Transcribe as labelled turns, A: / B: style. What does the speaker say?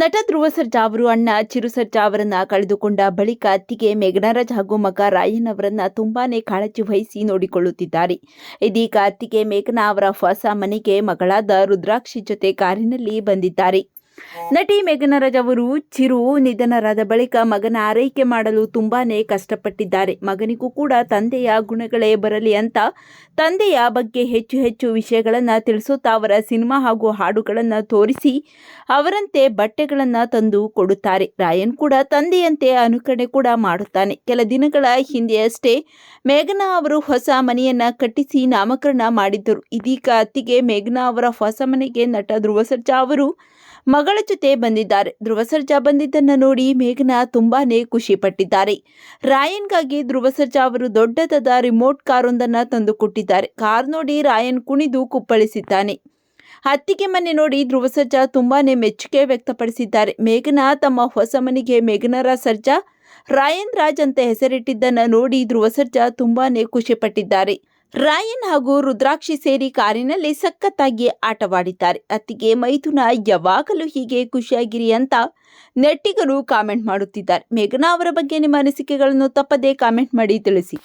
A: ನಟ ಧ್ರುವ ಸರ್ಜಾ ಅವರು ಅಣ್ಣ ಚಿರು ಸರ್ಜಾ ಅವರನ್ನ ಕಳೆದುಕೊಂಡ ಬಳಿಕ ಅತ್ತಿಗೆ ಮೇಘನರಾಜ್ ಹಾಗೂ ಮಗ ರಾಯನ್ ಅವರನ್ನ ತುಂಬಾನೇ ಕಾಳಜಿ ವಹಿಸಿ ನೋಡಿಕೊಳ್ಳುತ್ತಿದ್ದಾರೆ. ಇದೀಗ ಅತ್ತಿಗೆ ಮೇಘನಾ ಅವರ ಹೊಸ ಮನೆಗೆ ಮಗಳಾದ ರುದ್ರಾಕ್ಷಿ ಜೊತೆ ಕಾರಿನಲ್ಲಿ ಬಂದಿದ್ದಾರೆ. ನಟಿ ಮೇಘನರಾಜ್ ಅವರು ಚಿರು ನಿಧನರಾದ ಬಳಿಕ ಮಗನ ಆರೈಕೆ ಮಾಡಲು ತುಂಬಾನೇ ಕಷ್ಟಪಟ್ಟಿದ್ದಾರೆ. ಮಗನಿಗೂ ಕೂಡ ತಂದೆಯ ಗುಣಗಳೇ ಬರಲಿ ಅಂತ ತಂದೆಯ ಬಗ್ಗೆ ಹೆಚ್ಚು ಹೆಚ್ಚು ವಿಷಯಗಳನ್ನು ತಿಳಿಸುತ್ತಾ ಅವರ ಸಿನಿಮಾ ಹಾಗೂ ಹಾಡುಗಳನ್ನು ತೋರಿಸಿ ಅವರಂತೆ ಬಟ್ಟೆಗಳನ್ನು ತಂದು ಕೊಡುತ್ತಾರೆ. ರಾಯನ್ ಕೂಡ ತಂದೆಯಂತೆ ಅನುಕರಣೆ ಕೂಡ ಮಾಡುತ್ತಾನೆ. ಕೆಲ ದಿನಗಳ ಹಿಂದೆಯಷ್ಟೇ ಮೇಘನಾ ಅವರು ಹೊಸ ಮನೆಯನ್ನ ಕಟ್ಟಿಸಿ ನಾಮಕರಣ ಮಾಡಿದ್ದರು. ಇದೀಗ ಅತ್ತಿಗೆ ಮೇಘನಾ ಅವರ ಹೊಸ ಮನೆಗೆ ನಟ ಧ್ರುವ ಸರ್ಜಾ ಅವರು ಮಗಳ ಜೊತೆ ಬಂದಿದ್ದಾರೆ. ಧ್ರುವ ಸರ್ಜಾ ಬಂದಿದ್ದನ್ನು ನೋಡಿ ಮೇಘನಾ ತುಂಬಾನೇ ಖುಷಿ ಪಟ್ಟಿದ್ದಾರೆ ರಾಯನ್ಗಾಗಿ ಧ್ರುವ ಸರ್ಜಾ ಅವರು ದೊಡ್ಡದಾದ ರಿಮೋಟ್ ಕಾರೊಂದನ್ನು ತಂದು ಕೊಟ್ಟಿದ್ದಾರೆ. ಕಾರ್ ನೋಡಿ ರಾಯನ್ ಕುಣಿದು ಕುಪ್ಪಳಿಸಿದ್ದಾನೆ. ಅತ್ತಿಗೆ ಮನೆ ನೋಡಿ ಧ್ರುವ ಸರ್ಜಾ ತುಂಬಾನೇ ಮೆಚ್ಚುಗೆ ವ್ಯಕ್ತಪಡಿಸಿದ್ದಾರೆ. ಮೇಘನಾ ತಮ್ಮ ಹೊಸ ಮನೆಗೆ ಮೇಘನರ ಸರ್ಜಾ, ರಾಯನ್ ರಾಜ್ ಅಂತ ಹೆಸರಿಟ್ಟಿದ್ದನ್ನ ನೋಡಿ ಧ್ರುವ ಸರ್ಜಾ ತುಂಬಾನೇ ಖುಷಿ ಪಟ್ಟಿದ್ದಾರೆ ರಾಯನ್ ಹಾಗೂ ರುದ್ರಾಕ್ಷಿ ಸೇರಿ ಕಾರಿನಲ್ಲಿ ಸಖತ್ತಾಗಿ ಆಟವಾಡಿದ್ದಾರೆ. ಅತ್ತಿಗೆ ಮೈಥುನ ಯಾವಾಗಲೂ ಹೀಗೆ ಖುಷಿಯಾಗಿರಿ ಅಂತ ನೆಟ್ಟಿಗರು ಕಾಮೆಂಟ್ ಮಾಡುತ್ತಿದ್ದಾರೆ. ಮೇಘನಾ ಅವರ ಬಗ್ಗೆ ನಿಮ್ಮ ಅನಿಸಿಕೆಗಳನ್ನು ತಪ್ಪದೇ ಕಾಮೆಂಟ್ ಮಾಡಿ ತಿಳಿಸಿ.